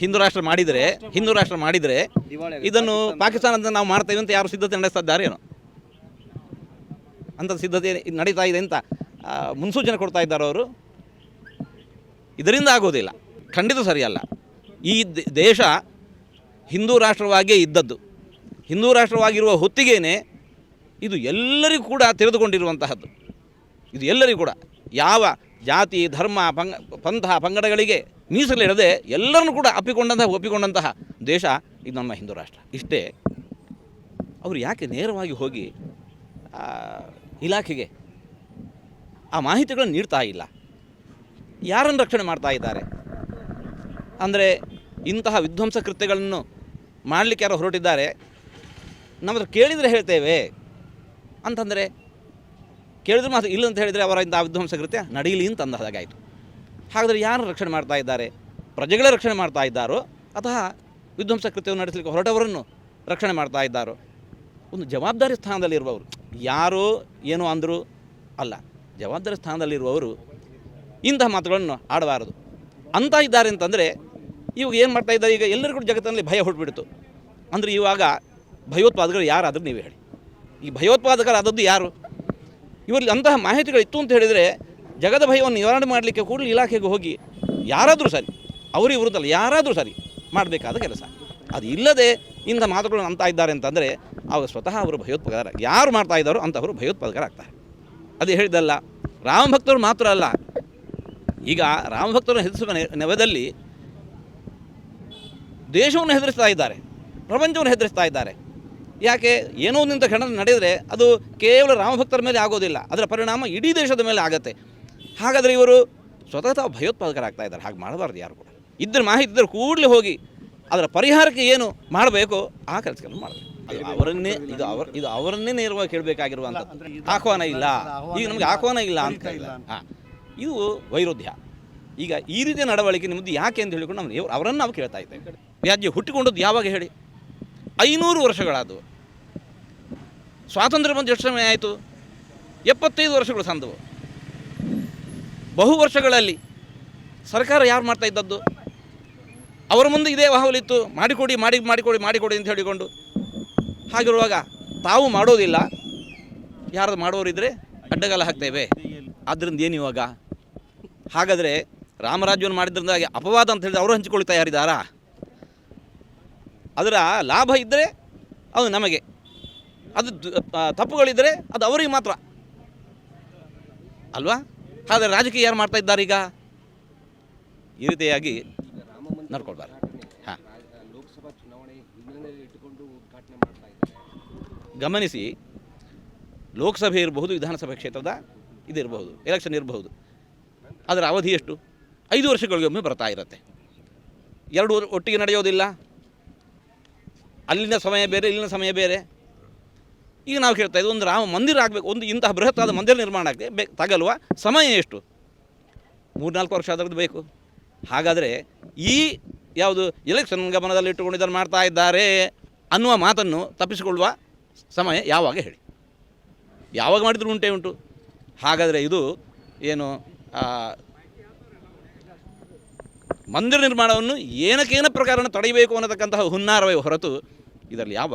ಹಿಂದೂ ರಾಷ್ಟ್ರ ಮಾಡಿದರೆ ಹಿಂದೂ ರಾಷ್ಟ್ರ ಮಾಡಿದರೆ ಇದನ್ನು ಪಾಕಿಸ್ತಾನದ ನಾವು ಮಾಡ್ತೇವೆ ಅಂತ ಯಾರು ಸಿದ್ಧತೆ ನಡೆಸ್ತಾ ಇದ್ದಾರೆ ಏನೋ? ಅಂಥ ಸಿದ್ಧತೆ ನಡೀತಾ ಇದೆ ಅಂತ ಮುನ್ಸೂಚನೆ ಕೊಡ್ತಾ ಇದ್ದಾರೆ ಅವರು. ಇದರಿಂದ ಆಗೋದಿಲ್ಲ. ಖಂಡಿತ ಸರಿಯಲ್ಲ. ಈ ದೇಶ ಹಿಂದೂ ರಾಷ್ಟ್ರವಾಗಿಯೇ ಇದ್ದದ್ದು. ಹಿಂದೂ ರಾಷ್ಟ್ರವಾಗಿರುವ ಹೊತ್ತಿಗೆನೆ ಇದು ಎಲ್ಲರಿಗೂ ಕೂಡ ತೆರೆದುಕೊಂಡಿರುವಂತಹದ್ದು. ಇದು ಎಲ್ಲರಿಗೂ ಕೂಡ. ಯಾವ ಜಾತಿ ಧರ್ಮ ಪಂಗ ಪಂಥ ಪಂಗಡಗಳಿಗೆ ಮೀಸಲಿಡದೆ ಎಲ್ಲರನ್ನು ಕೂಡ ಅಪ್ಪಿಕೊಂಡಂತಹ, ಒಪ್ಪಿಕೊಂಡಂತಹ ದೇಶ ಇದು ನಮ್ಮ ಹಿಂದೂ ರಾಷ್ಟ್ರ. ಇಷ್ಟೇ ಅವರು ಯಾಕೆ ನೇರವಾಗಿ ಹೋಗಿ ಇಲಾಖೆಗೆ ಆ ಮಾಹಿತಿಗಳನ್ನು ನೀಡ್ತಾ ಇಲ್ಲ? ಯಾರನ್ನು ರಕ್ಷಣೆ ಮಾಡ್ತಾ ಇದ್ದಾರೆ? ಅಂದರೆ ಇಂತಹ ವಿಧ್ವಂಸ ಕೃತ್ಯಗಳನ್ನು ಮಾಡಲಿಕ್ಕೆ ಯಾರೋ ಹೊರಟಿದ್ದಾರೆ? ನಮ್ಮ ಕೇಳಿದರೆ ಹೇಳ್ತೇವೆ ಅಂತಂದರೆ, ಕೇಳಿದ್ರೆ ಮಾತ್ರ ಇಲ್ಲ ಅಂತ ಹೇಳಿದರೆ ಅವರ ಇಂಥ ವಿಧ್ವಂಸ ಕೃತ್ಯ ನಡೀಲಿ ಅಂತ ಅಂದ ಹಾಗಾಯಿತು ಹಾಗಾದರೆ ಯಾರು ರಕ್ಷಣೆ ಮಾಡ್ತಾ ಇದ್ದಾರೆ? ಪ್ರಜೆಗಳೇ ರಕ್ಷಣೆ ಮಾಡ್ತಾ ಇದ್ದಾರೋ? ಅಥವಾ ವಿಧ್ವಂಸ ಕೃತ್ಯವನ್ನು ನಡೆಸಲಿಕ್ಕೆ ಹೊರಟವರನ್ನು ರಕ್ಷಣೆ ಮಾಡ್ತಾ ಇದ್ದಾರೋ? ಒಂದು ಜವಾಬ್ದಾರಿ ಸ್ಥಾನದಲ್ಲಿರುವವರು. ಯಾರೋ ಏನೋ ಅಂದರು ಅಲ್ಲ, ಜವಾಬ್ದಾರಿ ಸ್ಥಾನದಲ್ಲಿರುವವರು ಇಂತಹ ಮಾತುಗಳನ್ನು ಆಡಬಾರದು. ಅಂತ ಇದ್ದಾರೆ ಅಂತಂದರೆ, ಇವಾಗ ಏನು ಮಾಡ್ತಾ ಇದ್ದಾರೆ? ಈಗ ಕೂಡ ಜಗತ್ತಿನಲ್ಲಿ ಭಯ ಹೊರಟ್ಬಿಡ್ತು ಅಂದರೆ ಇವಾಗ ಭಯೋತ್ಪಾದಕರು ಯಾರಾದರೂ ನೀವು ಹೇಳಿ. ಈ ಭಯೋತ್ಪಾದಕರಾದದ್ದು ಯಾರು? ಇವರಲ್ಲಿ ಅಂತಹ ಮಾಹಿತಿಗಳು ಇತ್ತು ಅಂತ ಹೇಳಿದರೆ ಜಗದ ಭಯವನ್ನು ನಿವಾರಣೆ ಮಾಡಲಿಕ್ಕೆ ಕೂಡಲೇ ಇಲಾಖೆಗೆ ಹೋಗಿ ಯಾರಾದರೂ ಸರಿ ಅವರು ವಿರುದ್ಧಲ್ಲ, ಯಾರಾದರೂ ಸರಿ ಮಾಡಬೇಕಾದ ಕೆಲಸ. ಅದು ಇಲ್ಲದೆ ಇಂಥ ಮಾತುಗಳನ್ನು ಅಂತ ಇದ್ದಾರೆ ಅಂತಂದರೆ ಅವರು ಸ್ವತಃ ಅವರು ಭಯೋತ್ಪಾದಕರ ಯಾರು ಮಾಡ್ತಾ ಇದ್ದಾರೋ ಅಂಥವರು ಭಯೋತ್ಪಾದಕರಾಗ್ತಾರೆ. ಅದು ಹೇಳಿದ್ದಲ್ಲ ರಾಮಭಕ್ತರು ಮಾತ್ರ ಅಲ್ಲ. ಈಗ ರಾಮಭಕ್ತರನ್ನು ಹೆದರಿಸುವ ನೆ- ನೆವದಲ್ಲಿ ದೇಶವನ್ನು ಹೆದರಿಸ್ತಾ ಇದ್ದಾರೆ, ಪ್ರಪಂಚವನ್ನು ಹೆದರಿಸ್ತಾ ಇದ್ದಾರೆ. ಯಾಕೆ? ಏನೋ ನಿಂತ ಘಟನೆ ನಡೆದರೆ ಅದು ಕೇವಲ ರಾಮಭಕ್ತರ ಮೇಲೆ ಆಗೋದಿಲ್ಲ. ಅದರ ಪರಿಣಾಮ ಇಡೀ ದೇಶದ ಮೇಲೆ ಆಗತ್ತೆ. ಹಾಗಾದರೆ ಇವರು ಸ್ವತಃ ತಾವು ಭಯೋತ್ಪಾದಕರಾಗ್ತಾ ಇದ್ದಾರೆ ಹಾಗೆ ಮಾಡಬಾರ್ದು ಯಾರು ಕೂಡ. ಇದ್ರ ಮಾಹಿತಿ ಇದ್ದರೆ ಕೂಡಲೇ ಹೋಗಿ ಅದರ ಪರಿಹಾರಕ್ಕೆ ಏನು ಮಾಡಬೇಕು ಆ ಕೆಲಸಗಳನ್ನು ಮಾಡಬೇಕು. ಅದು ಅವರನ್ನೇ ಇದು ಅವರ ಇದು ಅವರನ್ನೇ ನೇರವಾಗಿ ಕೇಳಬೇಕಾಗಿರುವಂಥದ್ದು. ಆಹ್ವಾನ ಇಲ್ಲ. ಈಗ ನಮಗೆ ಆಹ್ವಾನ ಇಲ್ಲ ಅಂತ ಇಲ್ಲ ಹಾಂ. ಇದು ವೈರುಧ್ಯ. ಈಗ ಈ ರೀತಿಯ ನಡವಳಿಕೆ ನಿಮ್ಮದು ಯಾಕೆ ಅಂತ ಹೇಳಿಕೊಂಡು ನಾವು ಅವರನ್ನು ನಾವು ಕೇಳ್ತಾ ಇದ್ದೇವೆ. ವ್ಯಾಜ್ಯ ಹುಟ್ಟಿಕೊಂಡದ್ದು ಯಾವಾಗ ಹೇಳಿ? ಐನೂರು ವರ್ಷಗಳಾದವು. ಸ್ವಾತಂತ್ರ್ಯ ಬಂದು ಎಷ್ಟು ಸಮಯ ಆಯಿತು? ಎಪ್ಪತ್ತೈದು ವರ್ಷಗಳು ಸಂದವು. ಬಹು ವರ್ಷಗಳಲ್ಲಿ ಸರ್ಕಾರ ಯಾರು ಮಾಡ್ತಾ ಇದ್ದದ್ದು? ಅವರ ಮುಂದೆ ಇದೇ ವಾಹವಲಿತ್ತು ಮಾಡಿಕೊಡಿ, ಮಾಡಿ, ಮಾಡಿಕೊಡಿ ಮಾಡಿಕೊಡಿ ಅಂತ ಹೇಳಿಕೊಂಡು. ಹಾಗಿರುವಾಗ ತಾವು ಮಾಡೋದಿಲ್ಲ. ಯಾರು ಮಾಡೋರಿದ್ರೆ ಅಡ್ಡಗಾಲ ಹಾಕ್ತೇವೆ. ಆದ್ದರಿಂದ ಏನು ಇವಾಗ? ಹಾಗಾದರೆ ರಾಮರಾಜ್ಯವನ್ನು ಮಾಡಿದ್ರಿಂದ ಅಪವಾದ ಅಂತ ಹೇಳಿದ್ರೆ ಅವರು ಹಂಚಿಕೊಳ್ಳಿ ಯಾರಿದ್ದಾರಾ ಅದರ ಲಾಭ ಇದ್ದರೆ ಅದು ನಮಗೆ. ಅದು ತಪ್ಪುಗಳಿದ್ದರೆ ಅದು ಅವರಿಗೆ ಮಾತ್ರ. ಅಲ್ವಾ? ಆದರೆ ರಾಜಕೀಯ ಯಾರು ಮಾಡ್ತಾ ಇದ್ದಾರೆ ಈಗ? ಈ ರೀತಿಯಾಗಿ ನೋಡ್ಕೊಳ್ಬಾರ ಹಾಂ. ಗಮನಿಸಿ, ಲೋಕಸಭೆ ಇರಬಹುದು, ವಿಧಾನಸಭೆ ಕ್ಷೇತ್ರದ ಇದಿರಬಹುದು ಎಲೆಕ್ಷನ್ ಇರಬಹುದು. ಅದರ ಅವಧಿ ಎಷ್ಟು? ಐದು ವರ್ಷಗಳಿಗೊಮ್ಮೆ ಬರ್ತಾ ಇರುತ್ತೆ. ಎರಡು ಒಟ್ಟಿಗೆ ನಡೆಯೋದಿಲ್ಲ. ಅಲ್ಲಿನ ಸಮಯ ಬೇರೆ, ಇಲ್ಲಿನ ಸಮಯ ಬೇರೆ. ಈಗ ನಾವು ಕೇಳ್ತಾ ಇದ್ದೀವಿ ಒಂದು ರಾಮ ಮಂದಿರ ಆಗಬೇಕು, ಒಂದು ಇಂತಹ ಬೃಹತ್ತಾದ ಮಂದಿರ ನಿರ್ಮಾಣ ಆಗಿದೆ ಬೇ ತಗಲುವ ಸಮಯ ಎಷ್ಟು? ಮೂರ್ನಾಲ್ಕು ವರ್ಷ ಅದರದ್ದು ಬೇಕು. ಹಾಗಾದರೆ ಈ ಯಾವುದು ಎಲೆಕ್ಷನ್ ಗಮನದಲ್ಲಿ ಇದನ್ನು ಮಾಡ್ತಾ ಇದ್ದಾರೆ ಅನ್ನುವ ಮಾತನ್ನು ತಪ್ಪಿಸಿಕೊಳ್ಳುವ ಸಮಯ ಯಾವಾಗ ಹೇಳಿ? ಯಾವಾಗ ಮಾಡಿದರೂ ಉಂಟೇ ಉಂಟು. ಹಾಗಾದರೆ ಇದು ಏನು ಮಂದಿರ ನಿರ್ಮಾಣವನ್ನು ಏನಕ್ಕೇನ ಪ್ರಕಾರನ ತಡೆಯಬೇಕು ಅನ್ನತಕ್ಕಂತಹ ಹುನ್ನಾರವೇ ಹೊರತು ಇದರಲ್ಲಿ ಯಾವ